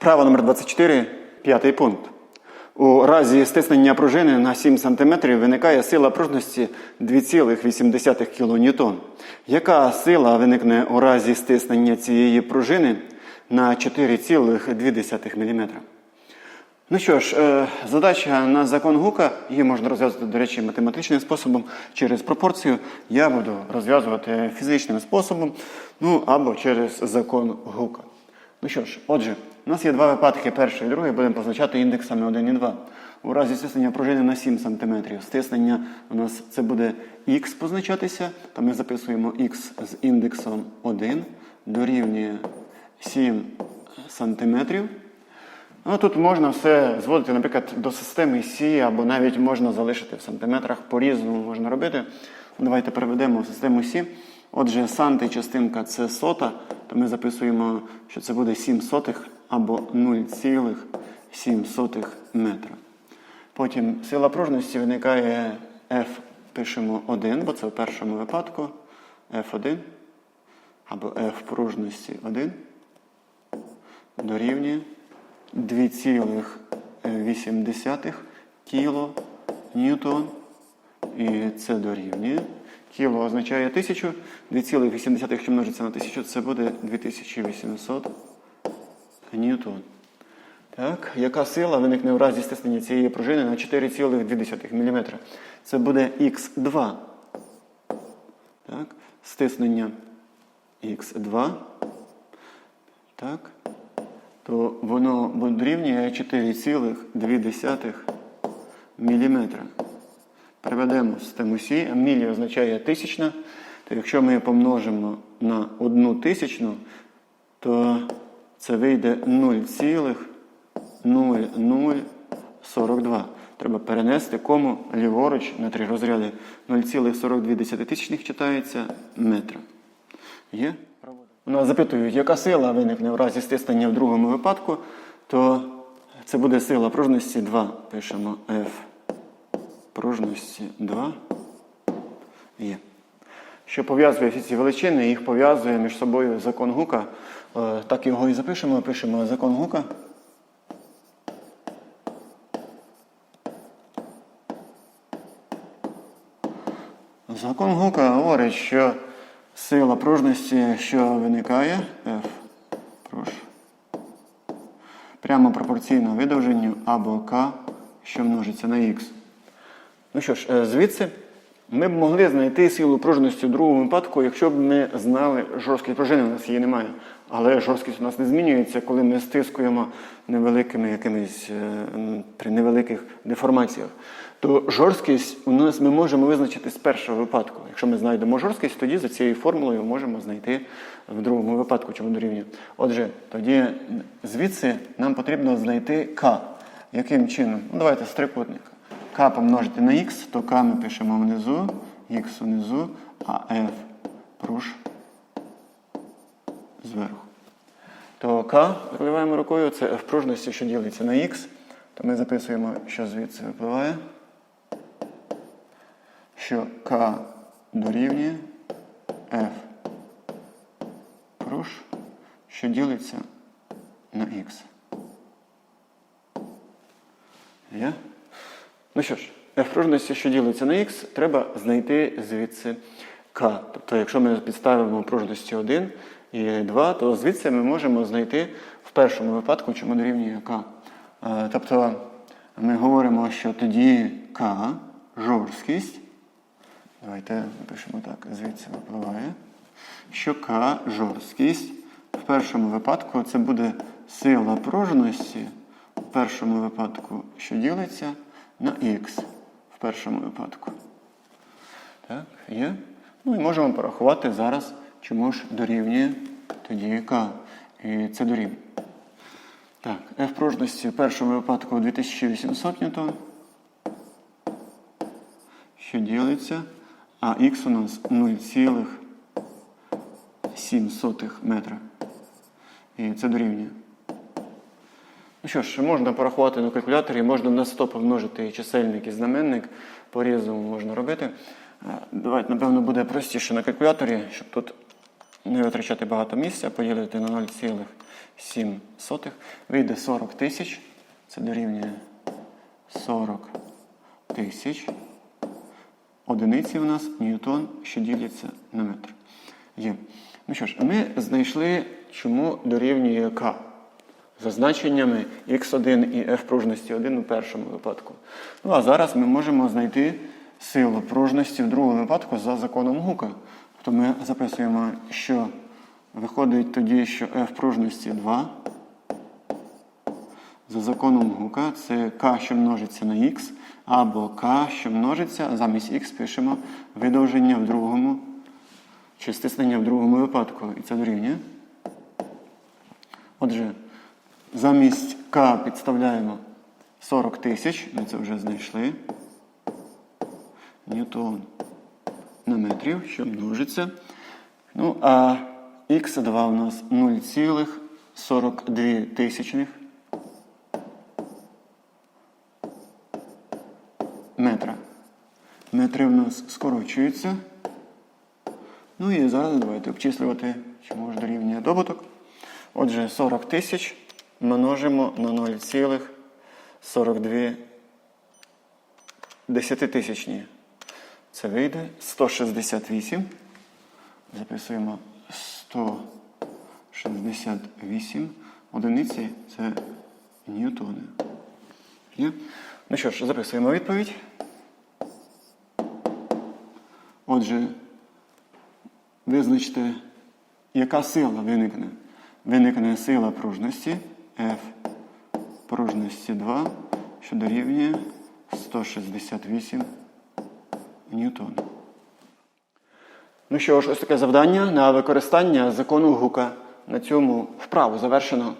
Вправа номер 24, п'ятий пункт. У разі стиснення пружини на 7 см виникає сила пружності 2,8 кН. Яка сила виникне у разі стиснення цієї пружини на 4,2 мм? Ну що ж, е, задача на закон Гука, її можна розв'язати, до речі, математичним способом через пропорцію. Я буду розв'язувати фізичним способом, ну або через закон Гука. Ну що ж, отже, у нас є два випадки, перший і другий, будемо позначати індексами 1 і 2. У разі стиснення пружини на 7 см. Стиснення у нас це буде х позначатися, то ми записуємо х з індексом 1 дорівнює 7 см. Ну, тут можна все зводити, наприклад, до системи Сі, або навіть можна залишити в сантиметрах, по-різному можна робити. Давайте переведемо в систему Сі. Отже, санти частинка це сота, то ми записуємо, що це буде 7 сотих або 0,7 метра. Потім сила пружності виникає F, пишемо 1, бо це в першому випадку F1 або F пружності 1 дорівнює 2,8 кіло ньютон. І це дорівнює. Кіло означає 1000, 2,8, що множиться на 1000, це буде 2800 ньютон. Так, яка сила виникне в разі стиснення цієї пружини на 4,2 мм? Це буде х2. Так, стиснення х2. Так то воно дорівнює 4,2 мм. Переведемо систему Сі. Мілі означає тисячна. То якщо ми помножимо на одну тисячну, то це вийде 0,0042. Треба перенести кому ліворуч на три розряди. 0,42 читається метра. Є? У нас запитують, яка сила виникне в разі стиснення в другому випадку, то це буде сила пружності 2. Пишемо F пружності 2 є. Що пов'язує всі ці величини, їх пов'язує між собою закон Гука. Е, Так його і запишемо. Пишемо закон Гука. Закон Гука говорить, що сила пружності, що виникає, F пруж, прямо пропорційно видовженню або К, що множиться на Х. Ну що ж, е, звідси ми б могли знайти силу пружності в другому випадку, якщо б ми знали жорсткість пружини, у нас її немає. Але жорсткість у нас не змінюється, коли ми стискуємо невеликими якимись е, при невеликих деформаціях. То жорсткість у нас ми можемо визначити з першого випадку. Якщо ми знайдемо жорсткість, тоді за цією формулою можемо знайти в другому випадку, чому дорівнює. Отже, тоді звідси нам потрібно знайти К. Яким чином? Ну, давайте з трикутника. К помножити на х, то К ми пишемо внизу, х внизу, а F пруж зверху. То К випливаємо рукою, це F пружності, що ділиться на х, то ми записуємо, що звідси випливає, що К дорівнює F пруж, що ділиться на х. Є? Ну що ж, f пружності, що ділиться на х, треба знайти звідси k. Тобто, якщо ми підставимо пружності 1 і 2, то звідси ми можемо знайти в першому випадку, чому дорівнює k. Е, Тобто ми говоримо, що тоді k жорсткість. Давайте напишемо так, звідси випливає. Що k жорсткість. В першому випадку це буде сила пружності. В першому випадку, що ділиться на х в першому випадку. Так, є. Ну і можемо порахувати зараз, чому ж дорівнює тоді К. І це дорівнює. Так, F пружності в першому випадку 2800 ньютон. Що ділиться, а х у нас 0,7 метра. І це дорівнює. Ну що ж, можна порахувати на калькуляторі, можна на 100 помножити і чисельник і знаменник, по-різному можна робити. Е, Давайте, напевно, буде простіше на калькуляторі, щоб тут не витрачати багато місця, поділити на 0,7. Вийде 40 тисяч. Це дорівнює 40 тисяч. Одиниці у нас ньютон, що діляться на метр. Є. Ну що ж, ми знайшли, чому дорівнює К. За значеннями x1 і f пружності 1 у першому випадку. Ну а зараз ми можемо знайти силу пружності в другому випадку за законом Гука. Тобто ми записуємо, що виходить тоді, що f пружності 2. За законом Гука це k, що множиться на x, або k, що множиться, замість x пишемо видовження в другому, чи стиснення в другому випадку. І це дорівнює. Отже, замість К підставляємо 40 тисяч, ми це вже знайшли. Ньютон на метрів, що множиться. Ну, а х2 у нас 0,42 тисячних метра. Метри в нас скорочуються. Ну і зараз давайте обчислювати, чому ж дорівнює добуток. Отже, 40 тисяч множимо на 0,42 десятитисячні. Це вийде 168. Записуємо 168 одиниці це ньютони. Є? Ну що ж, записуємо відповідь. Отже, визначте, яка сила виникне. Виникне сила пружності F порожності 2, що дорівнює 168 ньютон. Ну що ж, ось таке завдання на використання закону Гука. На цьому вправу завершено.